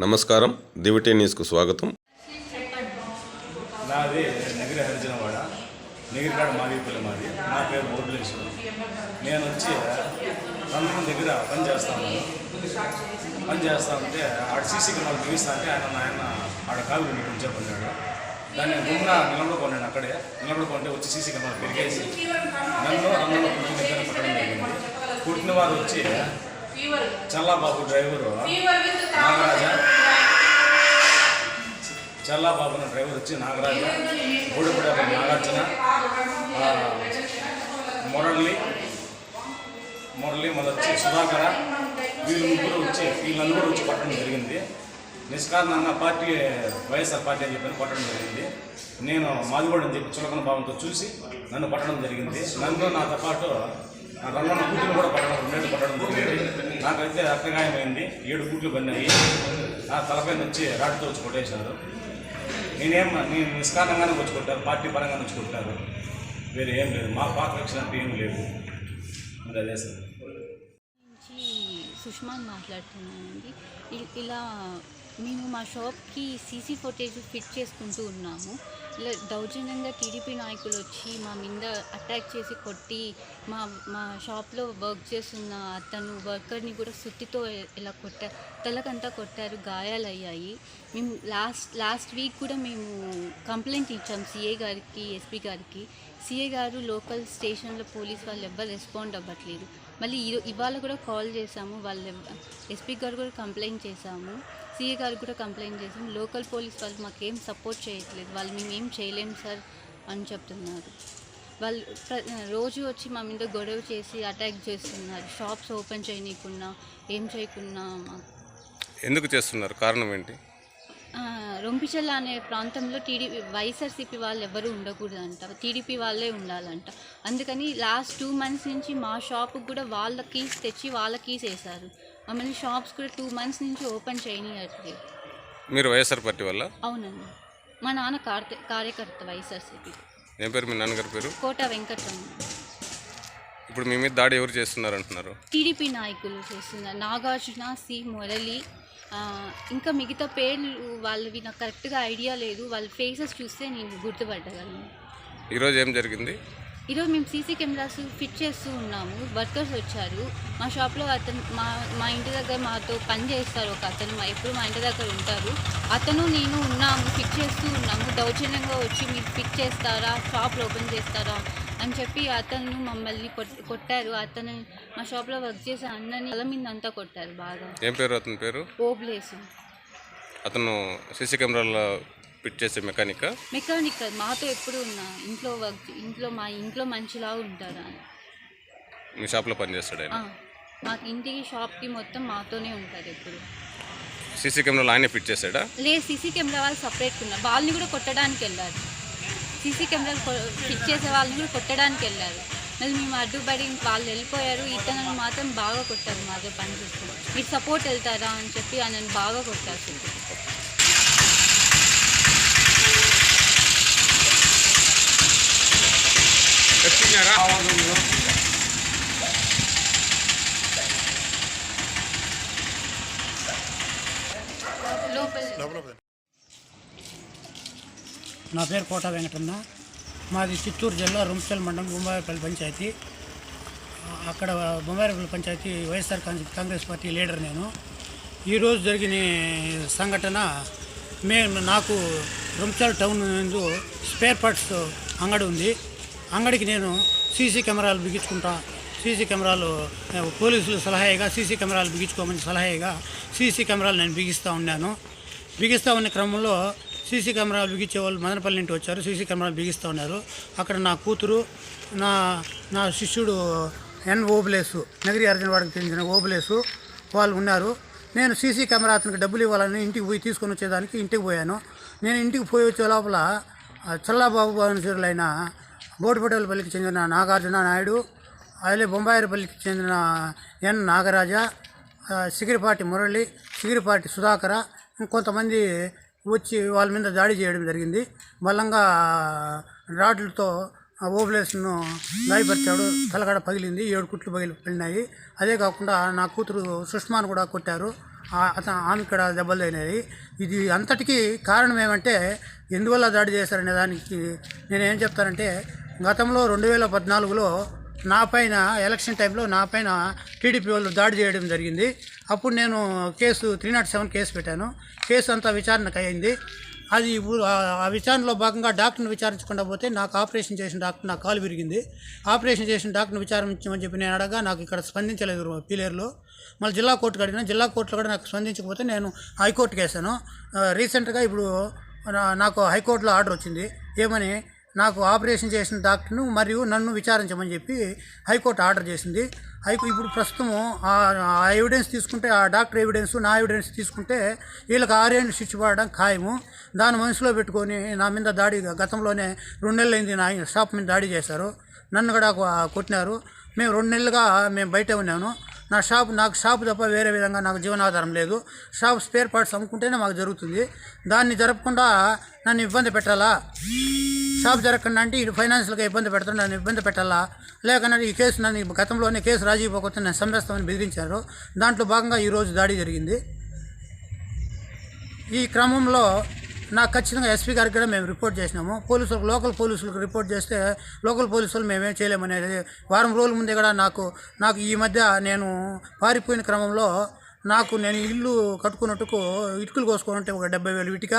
నమస్కారం. దివిటీ న్యూస్కు స్వాగతం. నాది నగిరి హరిజనవాడ నగిరికాడ కాడ మాది. నా పేరు బోర్డులేశ్వరం నేను వచ్చి రంగం దగ్గర పని చేస్తాను. పని చేస్తా ఉంటే ఆడ సీసీ కెమెరా చూపిస్తా అంటే ఆయన ఆయన ఆడ కాలు నుంచి చెప్పన్నాడు దాన్ని గుమ్మ నిలబడుకున్నాను అక్కడే. నిలబడుకుంటే వచ్చి సీసీ కెమెరా పెరిగేసి నన్ను రంగంలో కుట్టిన దగ్గర జరిగింది. కుట్టిన వారు వచ్చి చల్లాబాబు డ్రైవరు. నాగరాజా. చల్లాబాబు అనే డ్రైవర్ వచ్చి నాగరాజు. గూడపూడి నాగార్జున. మురళి. మురళి మళ్ళీ వచ్చి సుధాకర. వీళ్ళు ముగ్గురు వచ్చి వీళ్ళు నలుగురు వచ్చి పట్టడం జరిగింది. నిష్కారణంగా పార్టీ వైఎస్ఆర్ పార్టీ అని చెప్పి పట్టడం జరిగింది. నేను మాదిగోడు అని చెప్పి చులకన భావంతో చూసి నన్ను పట్టడం జరిగింది. నన్ను నాతో పాటు నా రంగన్న కూతురు కూడా పడడం రెండు పడడం జరిగింది. నాకైతే రక్తగాయమైంది ఏడు కూట్లు పడినాయి నా తలపైన వచ్చి రాడ్తో వచ్చి కొట్టేశారు. నేనేం నేను నిష్కారణంగానే వచ్చి కొట్టారు పార్టీ పరంగా వచ్చి కొట్టారు. వేరే ఏం లేదు. మా పాత్ర వచ్చినట్టు ఏం లేదు. మరి అదే సార్. సుష్మాన్ మాట్లాడుతున్నానండి. ఇలా మేము మా షాప్కి సీసీ ఫుటేజ్ ఫిట్ చేసుకుంటూ ఉన్నాము. ఇలా దౌర్జన్యంగా టీడీపీ నాయకులు వచ్చి మా మీద అటాక్ చేసి కొట్టి మా మా షాప్లో వర్క్ చేస్తున్న అతను వర్కర్ని కూడా సుత్తితో ఇలా కొట్ట తలకంతా కొట్టారు గాయాలయ్యాయి. మేము లాస్ట్ లాస్ట్ వీక్ కూడా మేము కంప్లైంట్ ఇచ్చాం సిఏ గారికి ఎస్పీ గారికి. సిఏ గారు లోకల్ స్టేషన్లో పోలీస్ వాళ్ళు ఎవ్వరు రెస్పాండ్ అవ్వట్లేదు. మళ్ళీ ఇవాళ కూడా కాల్ చేసాము వాళ్ళు ఎస్పీ గారు కూడా కంప్లైంట్ చేసాము సిఏ గారు కూడా కంప్లైంట్ చేసాము లోకల్ పోలీస్ వాళ్ళు మాకేం సపోర్ట్ చేయట్లేదు వాళ్ళు మేము ఏం చేయలేము సార్ అని చెప్తున్నారు. వాళ్ళు రోజు వచ్చి మా మీద గొడవ చేసి అటాక్ చేస్తున్నారు. షాప్స్ ఓపెన్ చేయనీయకుండా ఏం చేయకుండా. మాకు ఎందుకు చేస్తున్నారు? కారణం ఏంటి? రొంపిచెల్ల అనే ప్రాంతంలో టీడీపీ వైఎస్ఆర్సీపీ వాళ్ళు ఎవరు ఉండకూడదంట. టీడీపీ వాళ్ళే ఉండాలంట. అందుకని లాస్ట్ టూ మంత్స్ నుంచి మా షాప్కి కూడా వాళ్ళ కీస్ తెచ్చి వాళ్ళ కీస్ వేశారు. మమ్మల్ని షాప్స్ కూడా టూ మంత్స్ నుంచి ఓపెన్ చేయనియట్లేదు. మీరు వైఎస్ఆర్ పార్టీ వల్ల అవునండి. మా నాన్న కార్య కార్యకర్త వైఎస్ఆర్సీపీ. ఏం పేరు మీ నాన్నగారి పేరు? కోట వెంకటరమణ. ఇప్పుడు మీ మీద దాడి ఎవరు చేస్తున్నారు అంటున్నారు టీడీపీ నాయకులు చేస్తున్నారు. నాగార్జున సి మురళి ఆ, ఇంకా మిగతా పేర్లు వాళ్ళవి నాకు కరెక్ట్గా ఐడియా లేదు. వాళ్ళ ఫేసెస్ చూస్తే నేను గుర్తుపట్టగలను. ఈరోజు ఏం జరిగింది? ఈరోజు మేము సీసీ కెమెరాస్ ఫిట్ చేస్తూ ఉన్నాము. వర్కర్స్ వచ్చారు. మా షాప్లో అతను మా మా ఇంటి దగ్గర మాతో పని చేస్తారు ఒక అతను. మా ఎప్పుడు మా ఇంటి దగ్గర ఉంటారు. అతను నేను ఉన్నాము ఫిట్ చేస్తూ ఉన్నాము. దౌర్జన్యంగా వచ్చి మీరు ఫిట్ చేస్తారా? షాప్ ఓపెన్ చేస్తారా? అని చెప్పి అతను మమ్మల్ని కొట్- కొట్టారు. అతను మా షాప్లో వర్క్ చేసే అన్నని తల మీద అంతా కొట్టారు బాగా. ఏం పేరు అతని పేరు? ఓబ్లేసు అతను సీసీ కెమెరాలో ఫిట్ చేసే మెకానిక్? మెకానిక్. కాదు, మాతో ఎప్పుడు ఉన్నా ఇంట్లో వర్క్ ఇంట్లో మా ఇంట్లో మంచిలాగా ఉంటారు ఆయన. మీ షాప్లో పనిచేస్తాడు ఆయన? ఆ, మాకు ఇంటికి షాప్కి మొత్తం మాతోనే ఉంటారు ఎప్పుడు. సీసీ కెమెరాలో ఆయనే ఫిట్ చేశాడా లేదు సీసీ కెమెరా వాళ్ళు సపరేట్ ఉన్నారు. వాళ్ళని కూడా కొట్టడానికి వెళ్ళారు. సీసీ కెమెరాలు కొ- ఫిట్ చేసే వాళ్ళని కూడా కొట్టడానికి వెళ్ళారు. మళ్ళీ మేము అడ్డుపడి వాళ్ళు వెళ్ళిపోయారు. ఇతను మాత్రం బాగా కొట్టారు మాతో పని చేసుకుని మీరు సపోర్ట్ వెళ్తారా అని చెప్పి ఆయనను బాగా కొట్టారు. నా పేరు కోట వెంకటన్న మాది చిత్తూరు జిల్లా రుంచల్ మండలం బొంబాయిపల్లి పంచాయతీ. అక్కడ Bombayipalli panchayat YSR Congress party leader నేను. ఈరోజు జరిగిన సంఘటన మేము నాకు రుంచల్ టౌన్ నందు స్పేర్ పార్ట్స్ అంగడి ఉంది. అంగడికి నేను సీసీ కెమెరాలు బిగించుకుంటా సీసీ కెమెరాలు పోలీసులు సలహాయిగా సీసీ కెమెరాలు బిగించుకోమని సలహాయిగా సీసీ కెమెరాలు నేను బిగిస్తూ ఉన్నాను. బిగిస్తూ ఉన్న క్రమంలో సీసీ కెమెరాలు బిగించే వాళ్ళు మదనపల్లి నుండి వచ్చారు. సీసీ కెమెరాలు బిగిస్తూ ఉన్నారు. అక్కడ నా కూతురు నా నా శిష్యుడు ఎన్ ఓబులేసు నగరి అర్జునవాడకు చెందిన ఓబులేసు వాళ్ళు ఉన్నారు. నేను సీసీ కెమెరా అతనికి డబ్బులు ఇవ్వాలని ఇంటికి పోయి తీసుకొని వచ్చేదానికి ఇంటికి పోయాను. నేను ఇంటికి పోయి వచ్చే లోపల చల్లాబాబు బానుసరులైన బోటుపటేలపల్లికి చెందిన నాగార్జున నాయుడు అలాగే బొంబాయిరపల్లికి చెందిన ఎన్. నాగరాజ సిగిరిపాటి మురళి సిగిరిపాటి సుధాకర ఇంకొంతమంది వచ్చి వాళ్ళ మీద దాడి చేయడం జరిగింది. బలంగా రాడ్లతో ఆ గాయపరిచాడు. తలగడ పగిలింది. ఏడు కుట్లు పగిలి పడినాయి అదే కాకుండా నా కూతురు సుష్మాను కూడా కొట్టారు. అతను ఆమె ఇక్కడ దెబ్బలు తగినాయి ఇది అంతటికీ కారణం ఏమంటే ఎందువల్ల దాడి చేశారనే దానికి నేనేం చెప్తానంటే గతంలో రెండు వేల పద్నాలుగులో నా పైన ఎలక్షన్ టైంలో నా పైన టీడీపీ వాళ్ళు దాడి చేయడం జరిగింది. అప్పుడు నేను case three not seven case పెట్టాను. కేసు అంతా విచారణకు అయింది. అది ఇప్పుడు ఆ- విచారణలో భాగంగా డాక్టర్ని విచారించకుండా పోతే నాకు ఆపరేషన్ చేసిన డాక్టర్ నా కాలు విరిగింది. ఆపరేషన్ చేసిన డాక్టర్ని విచారించమని చెప్పి నేను అడగా నాకు ఇక్కడ స్పందించలేదు పీలేరులో. మళ్ళీ జిల్లా కోర్టుకు అడిగినా జిల్లా కోర్టులో కూడా నాకు స్పందించకపోతే నేను హైకోర్టుకి వేసాను రీసెంట్గా ఇప్పుడు నా- నాకు హైకోర్టులో ఆర్డర్ వచ్చింది. ఏమని? నాకు ఆపరేషన్ చేసిన డాక్టర్ను మరియు నన్ను విచారించమని చెప్పి హైకోర్టు ఆర్డర్ చేసింది. హైకో ఇప్పుడు ప్రస్తుతం ఆ ఎవిడెన్స్ తీసుకుంటే ఆ డాక్టర్ ఎవిడెన్స్ నా ఎవిడెన్స్ తీసుకుంటే వీళ్ళకి ఆరేళ్ళు శిక్ష పడడం ఖాయము. దాన్ని మనసులో పెట్టుకొని నా మీద దాడి గతంలోనే రెండు నెలలు అయింది నా షాప్ మీద దాడి చేశారు. నన్ను కూడా కొట్టినారు. మేము రెండు నెలలుగా మేము బయట ఉన్నాను. నా షాప్ నాకు షాప్ తప్ప వేరే విధంగా నాకు జీవనాధారం లేదు. షాప్ స్పేర్ పార్ట్స్ అమ్ముకుంటేనే మాకు జరుగుతుంది. దాన్ని జరపకుండా నన్ను ఇబ్బంది పెట్టాలా? షాప్ జరగకుండా అంటే ఇటు ఫైనాన్షియల్గా ఇబ్బంది పెడుతున్నాను నన్ను ఇబ్బంది పెట్టాలా? లేకన్నా ఈ కేసు నన్ను గతంలోనే కేసు రాజీ పోకపోతే నేను సంపేస్తామని బెదిరించారు. దాంట్లో భాగంగా ఈరోజు దాడి జరిగింది. ఈ క్రమంలో నాకు ఖచ్చితంగా ఎస్పీ గారికి కూడా మేము రిపోర్ట్ చేసినాము. పోలీసులకు లోకల్ పోలీసులకు రిపోర్ట్ చేస్తే లోకల్ పోలీసులు మేమేం చేయలేమనేది వారం రోజుల ముందే కూడా నాకు నాకు ఈ మధ్య నేను పారిపోయిన క్రమంలో నాకు నేను ఇల్లు కట్టుకున్నట్టుకు ఇటుకలు కోసుకుంటే ఒక డెబ్బై వేలు ఇటుక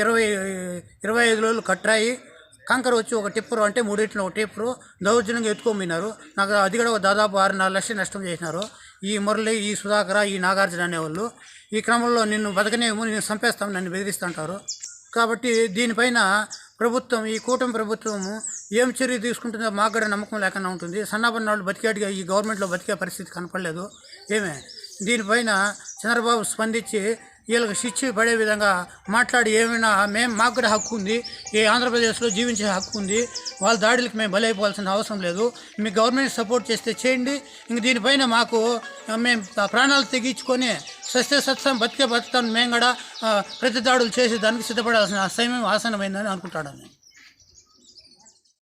ఇరవై ఇరవై ఐదు రోజులు కట్టాయి కంకర వచ్చి ఒక టిప్పరు అంటే మూడింటిలో ఒక టిప్పరు దౌర్జన్యంగా ఎత్తుకోమినారు నాకు అది కూడా ఒక దాదాపు ఆరు నాలుగు లక్షలు నష్టం చేసినారు. ఈ మురళి ఈ సుధాకర ఈ నాగార్జున అనేవాళ్ళు. ఈ క్రమంలో నిన్ను బతకనేమో నేను చంపేస్తాం నన్ను బెదిరిస్తుంటారు. కాబట్టి దీనిపైన ప్రభుత్వం ఈ కూటమి ప్రభుత్వము ఏం చర్య తీసుకుంటుందో మాకు కూడా నమ్మకం లేకుండా ఉంటుంది. సన్నపన్న వాళ్ళు బతికేట్టుగా ఈ గవర్నమెంట్లో బతికే పరిస్థితి కనపడలేదు. ఏమే? దీనిపైన చంద్రబాబు స్పందించి వీళ్ళకి శిక్ష పడే విధంగా మాట్లాడి ఏమైనా మేము మాకు కూడా హక్కు ఉంది. ఈ ఆంధ్రప్రదేశ్లో జీవించే హక్కు ఉంది. వాళ్ళ దాడులకు మేము బలైపోవాల్సిన అవసరం లేదు. మీ గవర్నమెంట్ సపోర్ట్ చేస్తే చేయండి. ఇంక దీనిపైన మాకు మేము ప్రాణాలు తెగించుకొని సస్య సత్సం బతికే బతుకుతాను మేము కూడా ప్రతి దాడులు చేసి దానికి సిద్ధపడాల్సిన సమయం ఆసనమైందని అనుకుంటాడు నేను.